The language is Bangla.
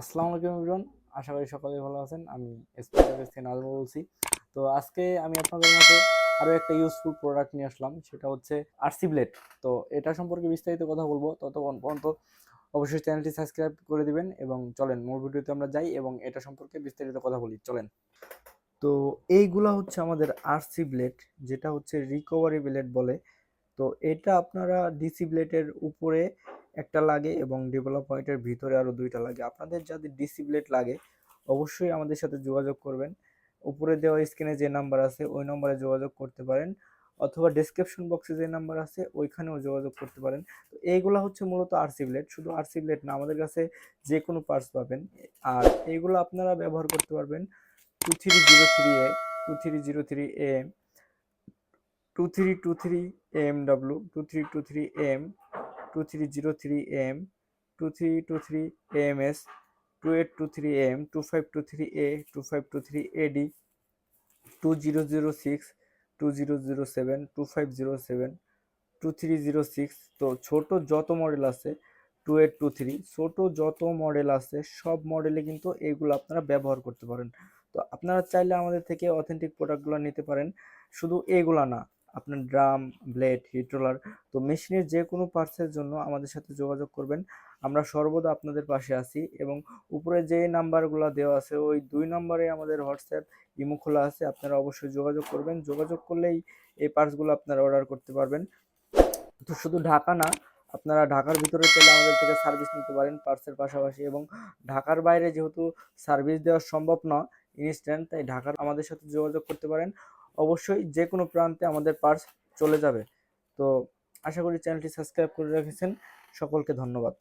আসসালামু আলাইকুম ইমরান আশা করি সকলে ভালো আছেন। আমি এসপিটার বলছি। তো আজকে আমি আপনাদের মধ্যে আরও একটা ইউজফুল প্রোডাক্ট নিয়ে আসলাম, সেটা হচ্ছে আরসি ব্লেড তো এটা সম্পর্কে বিস্তারিত কথা বলব, ততক্ষণ পর্যন্ত অবশ্যই চ্যানেলটি সাবস্ক্রাইব করে দিবেন এবং চলেন, মূল ভিডিওতে আমরা যাই এবং এটা সম্পর্কে বিস্তারিত কথা বলি। চলেন। তো এইগুলা হচ্ছে আমাদের আরসি ব্লেড যেটা হচ্ছে রিকভারি ব্লেড বলে। তো এটা আপনারা ডিসি ব্লেডের উপরে একটা লাগে এবং ডেভেলপ পয়েন্টের ভিতরে আরও দুইটা লাগে। আপনাদের যাদের ডিসি ব্লেড লাগে, অবশ্যই আমাদের সাথে যোগাযোগ করবেন। উপরে দেওয়া স্ক্রিনে যে নাম্বার আছে, ওই নম্বরে যোগাযোগ করতে পারেন। অথবা ডেসক্রিপশন বক্সে যে নাম্বার আছে, ওইখানেও যোগাযোগ করতে পারেন। তো এইগুলা হচ্ছে মূলত আরসি ব্লেড শুধু আরসি ব্লেড না, আমাদের কাছে যে কোনো পার্টস পাবেন। আর এইগুলো আপনারা ব্যবহার করতে পারবেন two three zero three A two three zero three M two three two three M W two three two three M two three zero three M two three two three M S two eight two three M two five two three A two five two three AD two zero zero six two zero zero seven two five zero seven two three zero six তো ছোট যত মডেল আছে টু এইট টু থ্রি ছোট যত মডেল আছে, সব মডেলে কিন্তু এইগুলো আপনারা ব্যবহার করতে পারেন। তো আপনারা চাইলে আমাদের থেকে অথেন্টিক প্রোডাক্টগুলো নিতে পারেন। শুধু এগুলা না আপনার ড্রাম, ব্লেড, হিট রোলার, তো মেশিনের যে কোনো পার্টসের জন্য আমাদের সাথে যোগাযোগ করবেন। আমরা সর্বদা আপনাদের পাশে আছি এবং উপরে যে নাম্বারগুলো দেওয়া আছে, ওই দুই নম্বরে আমাদের হোয়াটসঅ্যাপ ইমো খোলা আছে, আপনারা অবশ্যই যোগাযোগ করবেন। যোগাযোগ করলেই এই পার্টসগুলো আপনারা অর্ডার করতে পারবেন। তো শুধু ঢাকা না, আপনারা ঢাকার ভিতরে চাইলে আমাদের থেকে সার্ভিস নিতে পারেন পার্টসের পাশাপাশি এবং ঢাকার বাইরে যেহেতু সার্ভিস দেওয়া সম্ভব না ইনস্ট্যান্ট তাই ঢাকার আমাদের সাথে যোগাযোগ করতে পারেন। অবশ্যই যে কোনো প্রান্তে আমাদের পার্স চলে যাবে। তো আশা করি চ্যানেলটি সাবস্ক্রাইব করে রেখেছেন। সকলকে ধন্যবাদ।